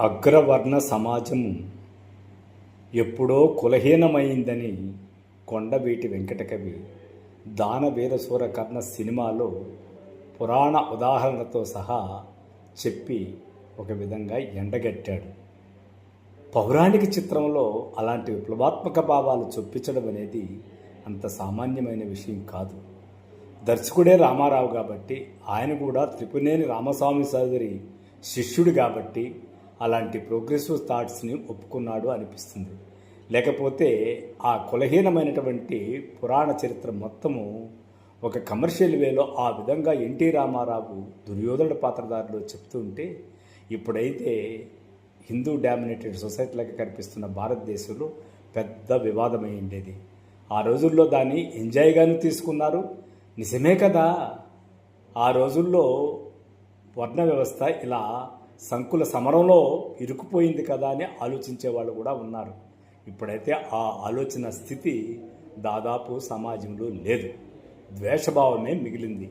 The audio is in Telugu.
అగ్రవర్ణ సమాజం ఎప్పుడో కులహీనమైందని కొండవీటి వెంకటకవి దానవీరసూర కర్ణ సినిమాలో పురాణ ఉదాహరణతో సహా చెప్పి ఒక విధంగా ఎండగట్టాడు. పౌరాణిక చిత్రంలో అలాంటి విప్లవాత్మక భావాలు చొప్పించడం అనేది అంత సామాన్యమైన విషయం కాదు. దర్శకుడే రామారావు కాబట్టి ఆయన కూడా త్రిపునేని రామస్వామి చౌదరి శిష్యుడు కాబట్టి అలాంటి ప్రోగ్రెసివ్ థాట్స్ని ఒప్పుకున్నాడు అనిపిస్తుంది. లేకపోతే ఆ కులహీనమైనటువంటి పురాణ చరిత్ర మొత్తము ఒక కమర్షియల్ వేలో ఆ విధంగా ఎన్టీ రామారావు దుర్యోధనుడు పాత్రధారిలో చెప్తూ ఉంటే ఇప్పుడైతే హిందూ డామినేటెడ్ సొసైటీలకు కనిపిస్తున్న భారతదేశంలో పెద్ద వివాదమై ఉండేది. ఆ రోజుల్లో దాన్ని ఎంజాయ్గాను తీసుకున్నారు. నిజమే కదా! ఆ రోజుల్లో వర్ణ వ్యవస్థ ఇలా సంకుల సమరంలో ఇరుకుపోయింది కదా అని ఆలోచించే వాళ్ళు కూడా ఉన్నారు. ఇప్పుడైతే ఆ ఆలోచన స్థితి దాదాపు సమాజంలో లేదు. ద్వేషభావమే మిగిలింది.